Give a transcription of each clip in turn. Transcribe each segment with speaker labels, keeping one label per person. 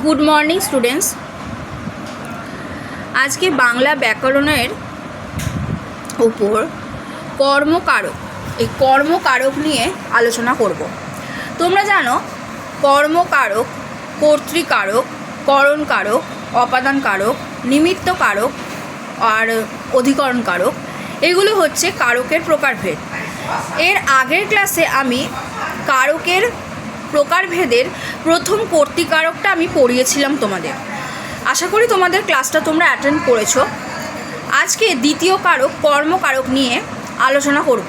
Speaker 1: Good morning students আজকে বাংলা ব্যাকরণের উপর কর্মকারক, এই কর্মকারক নিয়ে আলোচনা করব। তোমরা জানো, কর্মকারক, কর্তৃকারক, করণকারক, অপাদানকারক, নিমিত্তকারক আর অধিকরণকারক, এগুলো হচ্ছে কারকের প্রকারভেদ। এর আগের ক্লাসে আমি কারকের প্রকারভেদের প্রথম কর্তিকারকটা আমি পড়িয়েছিলাম তোমাদের। আশা করি তোমাদের ক্লাসটা তোমরা অ্যাটেন্ড করেছ। আজকে দ্বিতীয় কারক, কর্মকারক নিয়ে আলোচনা করব।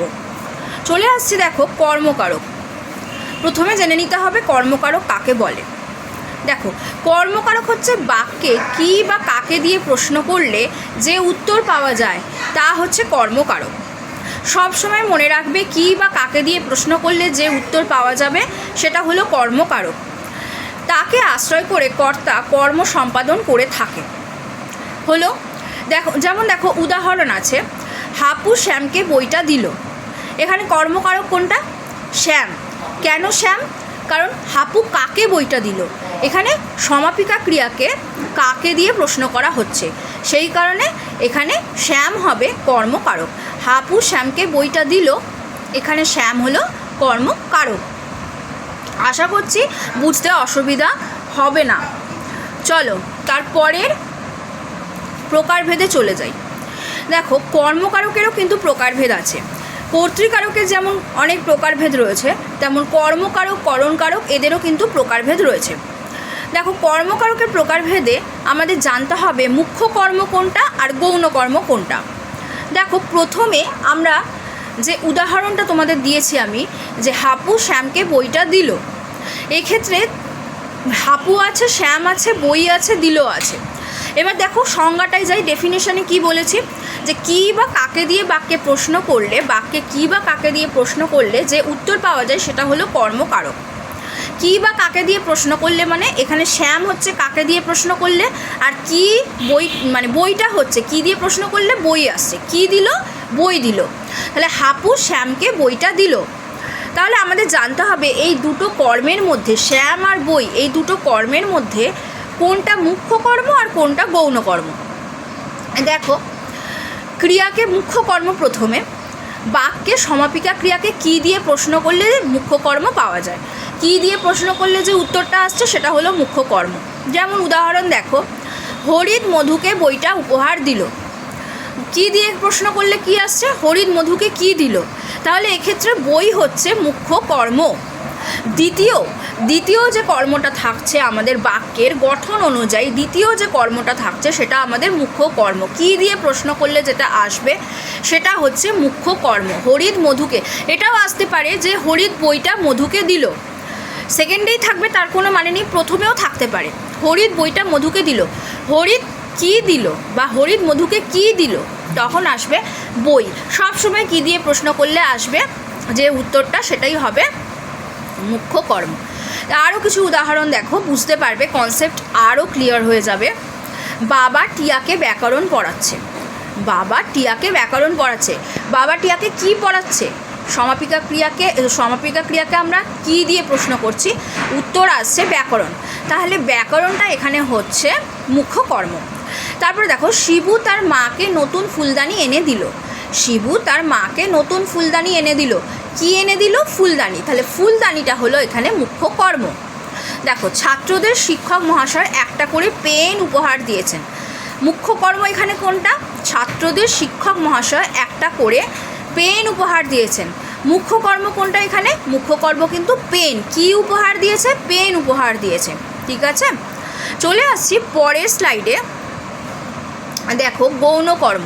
Speaker 1: চলে আসছি দেখো, কর্মকারক। প্রথমে জেনে নিতে হবে কর্মকারক কাকে বলে। দেখো, কর্মকারক হচ্ছে বাক্যে কি বা কাকে দিয়ে প্রশ্ন করলে যে উত্তর পাওয়া যায় তা হচ্ছে কর্মকারক। সব সময় মনে রাখবে কি বা কাকে দিয়ে প্রশ্ন করলে যে উত্তর পাওয়া যাবে, সেটা হলো কর্মকারক। তাকে আশ্রয় করে কর্তা কর্ম সম্পাদন করে থাকে। হলো, দেখো, যেমন দেখো, উদাহরণ আছে। হাপু শ্যামকে বইটা দিল। এখানে কর্মকারক কোনটা? শ্যাম। কেন শ্যাম? কারণ হাপু কাকে বইটা দিল? এখানে সমাপিকা ক্রিয়াকে কাকে দিয়ে প্রশ্ন করা হচ্ছে? সেই কারণে এখানে শ্যাম হবে কর্মকারক। হাপু শ্যামকে বইটা দিল। এখানে শ্যাম হলো কর্মকারক। আশা করছি বুঝতে অসুবিধা হবে না। চলো, তারপরের প্রকারভেদে চলে যাই। দেখো, কর্মকারকেরও কিন্তু প্রকারভেদ আছে। কর্তৃকারকের যেমন অনেক প্রকারভেদ রয়েছে, তেমন কর্মকারক, করণকারক এদেরও কিন্তু প্রকারভেদ রয়েছে। দেখো, কর্মকারকের প্রকারভেদে আমাদের জানতে হবে মুখ্য কর্ম কোনটা আর গৌণ কর্ম কোনটা। দেখো, প্রথমে আমরা যে উদাহরণটা তোমাদের দিয়েছি আমি, যে হাপু শ্যামকে বইটা দিল। এক্ষেত্রে হাপু আছে, শ্যাম আছে, বই আছে, দিলও আছে। এবার দেখো সংজ্ঞাটাই যাই ডেফিনেশনে কি বলেছি, যে কী বা কাকে দিয়ে বাক্যে প্রশ্ন করলে, বাক্যে কী বা কাকে দিয়ে প্রশ্ন করলে যে উত্তর পাওয়া যায় সেটা হলো কর্মকারক। কী বা কাকে দিয়ে প্রশ্ন করলে মানে? এখানে শ্যাম হচ্ছে কাকে দিয়ে প্রশ্ন করলে? আর কি বই মানে বইটা হচ্ছে, কি দিয়ে প্রশ্ন করলে? বই আসছে। কি দিল? বই দিল। তাহলে হাপু শ্যামকে বইটা দিল। তাহলে আমাদের জানতে হবে এই দুটো কর্মের মধ্যে, শ্যাম আর বই, এই দুটো কর্মের মধ্যে কোনটা মুখ্য কর্ম আর কোনটা গৌণ কর্ম? দেখো, ক্রিয়াকে মুখ্য কর্ম প্রথমে, বাক্যে সমাপিকা ক্রিয়াকে কি দিয়ে প্রশ্ন করলে মুখ্য কর্ম পাওয়া যায়? কি দিয়ে প্রশ্ন করলে যে উত্তরটা আসছে সেটা হলো মুখ্য কর্ম। যেমন উদাহরণ দেখো হরিদ মধুকে বইটা উপহার দিল। কি দিয়ে প্রশ্ন করলে কি আসছে? হরিদ মধুকে কি দিল? তাহলে এক্ষেত্রে বই হচ্ছে মুখ্য কর্ম। দ্বিতীয় দ্বিতীয় যে কর্মটা থাকছে আমাদের বাক্যের গঠন অনুযায়ী দ্বিতীয় যে কর্মটা থাকছে সেটা আমাদের মুখ্য কর্ম। কি দিয়ে প্রশ্ন করলে যেটা আসবে সেটা হচ্ছে মুখ্য কর্ম হরিদ মধুকে। এটাও আসতে পারে যে হরিদ বইটা মধুকে দিল। সেকেন্ডেই থাকবে, তার কোনো মানে নেই, প্রথমেও থাকতে পারে। হরিদ বইটা মধুকে দিল। হরিদ কি দিল বা হরিদ মধুকে কি দিল? তখন আসবে বই। সব সময় কি দিয়ে প্রশ্ন করলে আসবে? যে উত্তরটা সেটাই হবে মুখ্য কর্ম। আরও কিছু উদাহরণ দেখো, বুঝতে পারবে কনসেপ্ট আরও ক্লিয়ার হয়ে যাবে। বাবা টিয়াকে ব্যাকরণ পড়াচ্ছে। বাবা টিয়াকে ব্যাকরণ পড়াচ্ছে। বাবা টিয়াকে কি পড়াচ্ছে? সমাপিকা ক্রিয়াকে সমাপিকা ক্রিয়াকে আমরা কি দিয়ে প্রশ্ন করছি? উত্তর আসছে ব্যাকরণ। তাহলে ব্যাকরণটা এখানে হচ্ছে মুখ্য কর্ম। তারপরে দেখো, শিবু তার মাকে নতুন ফুলদানি এনে দিল। শিবু তার মাকে নতুন ফুলদানি এনে দিল। কি এনে দিল? ফুলদানি। তাহলে ফুলদানিটা হলো এখানে মুখ্য কর্ম। দেখো, ছাত্রদের শিক্ষক মহাশয় একটা করে পেন উপহার দিয়েছেন। মুখ্য কর্ম এখানে কোনটা? ছাত্রদের শিক্ষক মহাশয় একটা করে পেন উপহার দিয়েছেন। মুখ্য কর্ম কোনটা এখানে? মুখ্য কর্ম কিন্তু পেন। কি উপহার দিয়েছে? পেন উপহার দিয়েছে। ঠিক আছে? চলে আসছি পরের স্লাইডে। দেখো গৌণকর্ম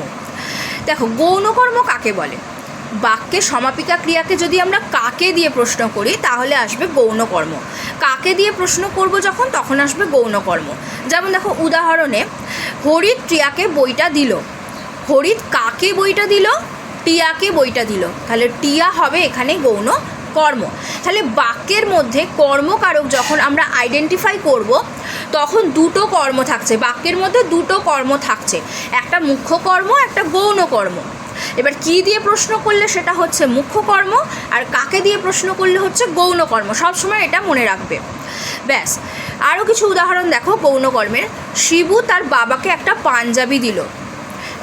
Speaker 1: দেখো গৌণকর্ম কাকে বলে? বাক্যে সমাপিকা ক্রিয়াকে যদি আমরা কাকে দিয়ে প্রশ্ন করি, তাহলে আসবে গৌণকর্ম কাকে দিয়ে প্রশ্ন করব যখন, তখন আসবে গৌণকর্ম যেমন দেখো, উদাহরণে, হরিৎ টিয়াকে বইটা দিল। হরিৎ কাকে বইটা দিল? টিয়াকে বইটা দিল। তাহলে টিয়া হবে এখানে গৌণ কর্ম। তাহলে বাক্যের মধ্যে কর্মকারক যখন আমরা আইডেন্টিফাই করব, তখন দুটো কর্ম থাকছে। বাক্যের মধ্যে দুটো কর্ম থাকছে। একটা মুখ্য কর্ম, একটা গৌণ কর্ম। এবার কি দিয়ে প্রশ্ন করলে সেটা হচ্ছে মুখ্য কর্ম, আর কাকে দিয়ে প্রশ্ন করলে হচ্ছে গৌণ কর্ম? সবসময় এটা মনে রাখবে। ব্যাস। আরও কিছু উদাহরণ দেখো গৌণকর্মের শিবু তার বাবাকে একটা পাঞ্জাবি দিল।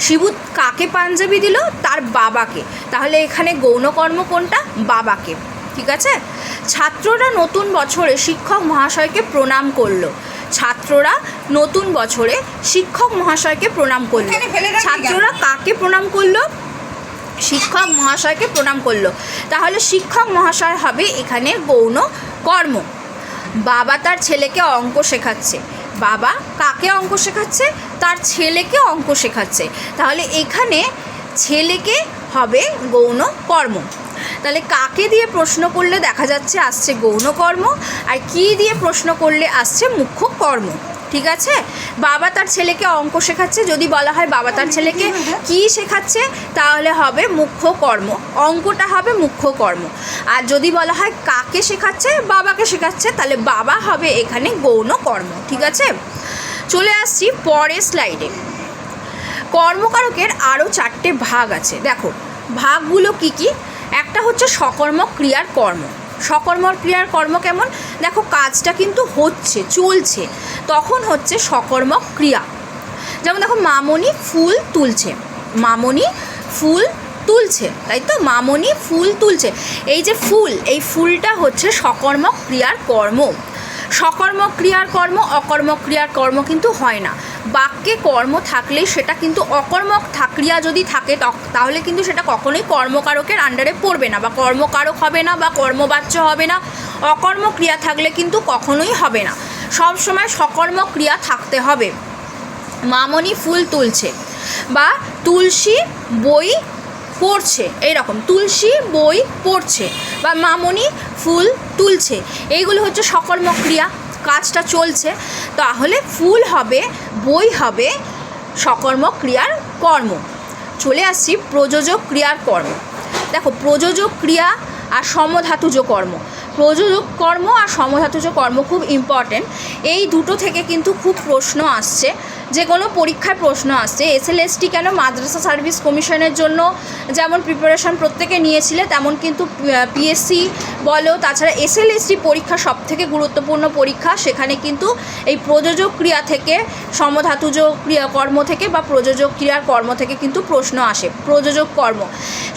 Speaker 1: শিবু কাকে পাঞ্জাবি দিল? তার বাবাকে। তাহলে এখানে গৌণকর্ম কোনটা? বাবাকে। ঠিক আছে? ছাত্ররা নতুন বছরে শিক্ষক মহাশয়কে প্রণাম করল। ছাত্ররা নতুন বছরে শিক্ষক মহাশয়কে প্রণাম করল? ছাত্ররা কাকে প্রণাম করল? শিক্ষক মহাশয়কে প্রণাম করল। তাহলে শিক্ষক মহাশয় হবে এখানে গৌণ কর্ম বাবা তার ছেলেকে অঙ্ক শেখাচ্ছে। বাবা কাকে অঙ্ক শেখাচ্ছে? তার ছেলেকে অঙ্ক শেখাচ্ছে। তাহলে এখানে ছেলেকে হবে গৌণ কর্ম। তাহলে কাকে দিয়ে প্রশ্ন করলে দেখা যাচ্ছে আসছে গৌণ কর্ম, আর কি দিয়ে প্রশ্ন করলে আসছে মুখ্য কর্ম? ঠিক আছে? বাবা তার ছেলেকে অঙ্ক শেখাচ্ছে। যদি বলা হয় বাবা তার ছেলেকে কি শেখাচ্ছে, তাহলে হবে মুখ্য কর্ম। অঙ্কটা হবে মুখ্য কর্ম। আর যদি বলা হয় কাকে শেখাচ্ছে, বাবাকে শেখাচ্ছে, তাহলে বাবা হবে এখানে গৌণ কর্ম। ঠিক আছে? চলে আসছি পরের স্লাইডে কর্মকারকের আরও চারটে ভাগ আছে। দেখো, ভাগগুলো কি কি? একটা হচ্ছে সকর্মক ক্রিয়ার কর্ম। সকর্মক ক্রিয়ার কর্ম কেমন? দেখো, কাজটা কিন্তু হচ্ছে, চলছে। তখন হচ্ছে সকর্মক ক্রিয়া। যেমন দেখো, মামনি ফুল তুলছে। মামনি ফুল তুলছে, তাই তো? মামনি ফুল তুলছে। এই যে ফুল, এই ফুলটা হচ্ছে সকর্মক ক্রিয়ার কর্ম। সকর্মক ক্রিয়ার কর্ম, অকর্মক ক্রিয়ার কর্ম কিন্তু হয় না। বাক্যে কর্ম থাকলে সেটা কিন্তু অকর্মক থাকরিয়া যদি থাকে তাহলে কিন্তু সেটা কখনোই কর্মকারকের আন্ডারে পড়বে না বা কর্মকারক হবে না বা কর্মবাচ্য হবে না। অকর্ম ক্রিয়া থাকলে কিন্তু কখনোই হবে না। সব সময় সকর্ম ক্রিয়া থাকতে হবে। মামনি ফুল তুলছে বা তুলসী বই পড়ছে, এইরকম তুলসী বই পড়ছে বা মামনি ফুল তুলছে। এইগুলো হচ্ছে সকর্ম ক্রিয়া। কাজটা চলছে, তাহলে ফুল হবে, বই হবে, সকর্ম ক্রিয়ার কর্ম। চলে আসছি প্রযোজক ক্রিয়ার কর্ম। দেখো, প্রযোজক ক্রিয়া আর সমধাতুজ কর্ম। প্রযোজক কর্ম আর সমধাতুজ কর্ম খুব ইম্পর্টেন্ট এই দুটো থেকে কিন্তু খুব প্রশ্ন আসছে। যে কোনো পরীক্ষায় প্রশ্ন আসছে। এসএলএসটি কেন মাদ্রাসা সার্ভিস কমিশনের জন্য যেমন প্রিপারেশন প্রত্যেকে নিয়েছিলে, তেমন কিন্তু পিএসসি বলো, তাছাড়া এসএলএসটি পরীক্ষা সব থেকে গুরুত্বপূর্ণ পরীক্ষা। সেখানে কিন্তু এই প্রযোজক ক্রিয়া থেকে, সমধাতুজ ক্রিয়া কর্ম থেকে বা প্রযোজক ক্রিয়ার কর্ম থেকে কিন্তু প্রশ্ন আসে, প্রযোজক কর্ম।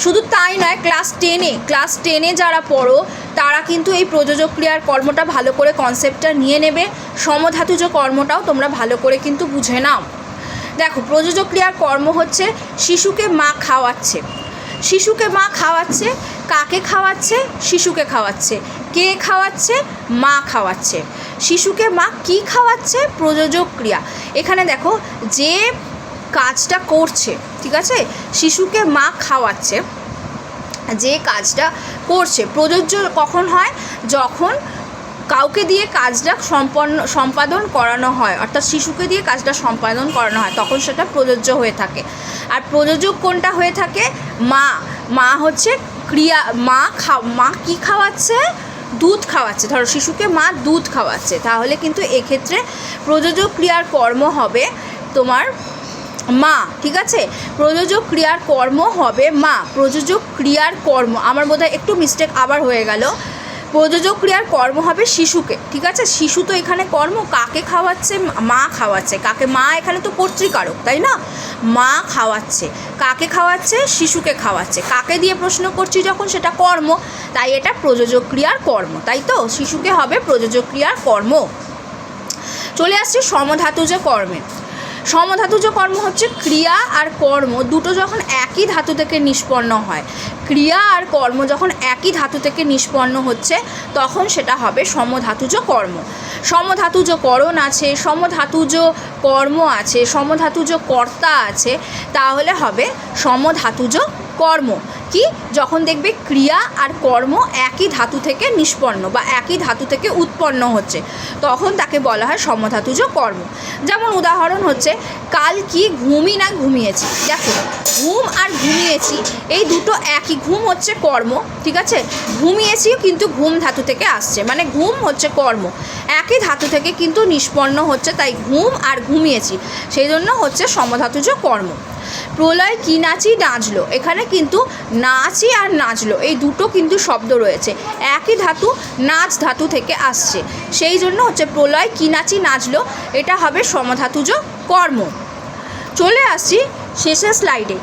Speaker 1: শুধু তাই নয় ক্লাস টেনে ক্লাস টেনে যারা পড়ো, তারা কিন্তু এই প্রযোজক ক্রিয়ার কর্মটা ভালো করে কনসেপ্টটা নিয়ে নেবে। সমধাতুজ কর্মটাও তোমরা ভালো করে কিন্তু বুঝে নাও দেখো প্রযোজক ক্রিয়ার কর্ম হচ্ছে শিশুকে মা খাওয়াচ্ছে। শিশুকে মা খাওয়াচ্ছে, কাকে খাওয়াচ্ছে? শিশুকে খাওয়াচ্ছে। কে খাওয়াচ্ছে? মা খাওয়াচ্ছে। শিশুকে মা কি খাওয়াচ্ছে? প্রযোজক ক্রিয়া এখানে দেখো, যে কাজটা করছে, ঠিক আছে? শিশুকে মা খাওয়াচ্ছে, যে কাজটা করছে। প্রযোজ্য কখন হয়? যখন কাউকে দিয়ে কাজটা সম্পন্ন, সম্পাদন করানো হয়, অর্থাৎ শিশুকে দিয়ে কাজটা সম্পাদন করানো হয়, তখন সেটা প্রযোজ্য হয়ে থাকে। আর প্রযোজক কোনটা হয়ে থাকে? মা। মা হচ্ছে ক্রিয়া, মা খা, মা কী খাওয়াচ্ছে? দুধ খাওয়াচ্ছে। ধরো শিশুকে মা দুধ খাওয়াচ্ছে, তাহলে কিন্তু এক্ষেত্রে প্রযোজক ক্রিয়ার কর্ম হবে তোমার মা, ঠিক আছে? প্রযোজক ক্রিয়ার কর্ম হবে মা। প্রযোজক ক্রিয়ার কর্ম, আমার বোধহয় একটু মিস্টেক আবার হয়ে গেল। প্রযোজক ক্রিয়ার কর্ম হবে শিশুকে, ঠিক আছে? শিশু তো এখানে কর্ম, কাকে খাওয়াচ্ছে? মা খাওয়াচ্ছে। কাকে, মা এখানে তো কর্তৃকারক তাই না? মা খাওয়াচ্ছে। কাকে খাওয়াচ্ছে? শিশুকে খাওয়াচ্ছে। কাকে দিয়ে প্রশ্ন করছি যখন? সেটা কর্ম। তাই এটা প্রযোজক ক্রিয়ার কর্ম, তাই তো? শিশুকে হবে প্রযোজক ক্রিয়ার কর্ম। চলে আসছে সমধাতুজ কর্মে। সমধাতুজ কর্ম হচ্ছে ক্রিয়া আর কর্ম। দুটো যখন একই ধাতু থেকে নিষ্পন্ন হয়, ক্রিয়া আর কর্ম যখন একই ধাতু থেকে নিষ্পন্ন হচ্ছে, তখন সেটা হবে সমধাতুজ কর্ম। সমধাতুজ করণ আছে, সমধাতুজ কর্ম আছে, সমধাতুজ কর্তা আছে, তাহলে হবে সমধাতুজ কর্ম। কি? যখন দেখবে ক্রিয়া আর কর্ম একই ধাতু থেকে নিষ্পন্ন বা একই ধাতু থেকে উৎপন্ন হচ্ছে, তখন তাকে বলা হয় সমধাতুজ কর্ম। যেমন উদাহরণ হচ্ছে, কাল কি ঘুমই না ঘুমিয়েছি? দেখো, ঘুম আর ঘুমিয়েছি, এই দুটো একই। ঘুম হচ্ছে কর্ম, ঠিক আছে? ঘুমিয়েছিও কিন্তু ঘুম ধাতু থেকে আসছে মানে ঘুম হচ্ছে কর্ম। একই ধাতু থেকে কিন্তু নিষ্পন্ন হচ্ছে, তাই ঘুম আর ঘুমিয়েছি, সেই জন্য হচ্ছে সমধাতুজ কর্ম। প্রলয় কি নাচি নাচলো? এখানে কিন্তু নাচি আর নাচলো। এই দুটো কিন্তু শব্দ রয়েছে। একই ধাতু, নাচ ধাতু থেকে আসছে। সেই জন্য হচ্ছে প্রলয় কি নাচি নাচলো? এটা হবে সমধাতুজ কর্ম। চলে আসছি শেষের স্লাইডে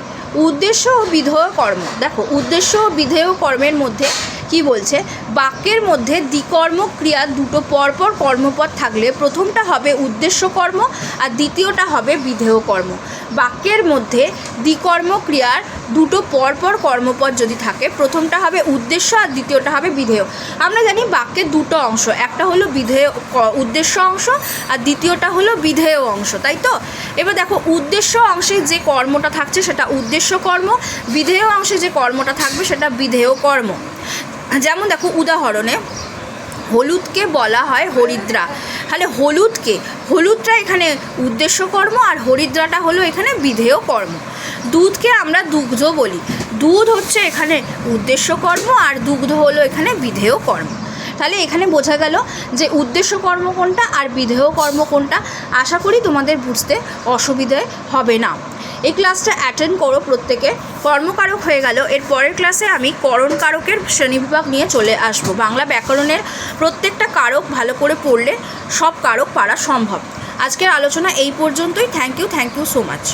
Speaker 1: উদ্দেশ্য ও বিধেয় কর্ম। দেখো, উদ্দেশ্য ও বিধেয় কর্মের মধ্যে কি বলছে? বাক্যের মধ্যে দ্বিকর্ম ক্রিয়া দুটো পরপর কর্মপদ থাকলে প্রথমটা হবে উদ্দেশ্য কর্ম আর দ্বিতীয়টা হবে বিধেয় কর্ম। বাক্যের মধ্যে দ্বিকর্ম ক্রিয়ার দুটো পরপর কর্মপদ যদি থাকে, প্রথমটা হবে উদ্দেশ্য আর দ্বিতীয়টা হবে বিধেয়। আমরা জানি বাক্যের দুটো অংশ, একটা হলো বিধেয় উদ্দেশ্য অংশ আর দ্বিতীয়টা হলো বিধেয় অংশ, তাই তো? এবার দেখো, উদ্দেশ্য অংশে যে কর্মটা থাকছে সেটা উদ্দেশ্য কর্ম, বিধেয় অংশে যে কর্মটা থাকবে সেটা বিধেয় কর্ম। যেমন দেখো, উদাহরণে হলুদকে বলা হয় হরিদ্রা। তাহলে হলুদকে, হলুদটা এখানে উদ্দেশ্য কর্ম আর হরিদ্রাটা হলো এখানে বিধেয় কর্ম। দুধকে আমরা দুগ্ধ বলি। দুধ হচ্ছে এখানে উদ্দেশ্য কর্ম আর দুগ্ধ হলো এখানে বিধেয় কর্ম। তাহলে এখানে বোঝা গেল যে উদ্দেশ্য কর্ম কোনটা আর বিধেয় কর্ম কোনটা। আশা করি তোমাদের বুঝতে অসুবিধে হবে না। এই ক্লাসটা অ্যাটেন্ড করো প্রত্যেকে। কর্মকারক হয়ে গেল। এর পরের ক্লাসে আমি করণ কারকের শ্রেণীবিভাগ নিয়ে চলে আসব। বাংলা ব্যাকরণের প্রত্যেকটা কারক ভালো করে পড়লে সব কারক পারা সম্ভব। আজকের আলোচনা এই পর্যন্তই। Thank you thank you so much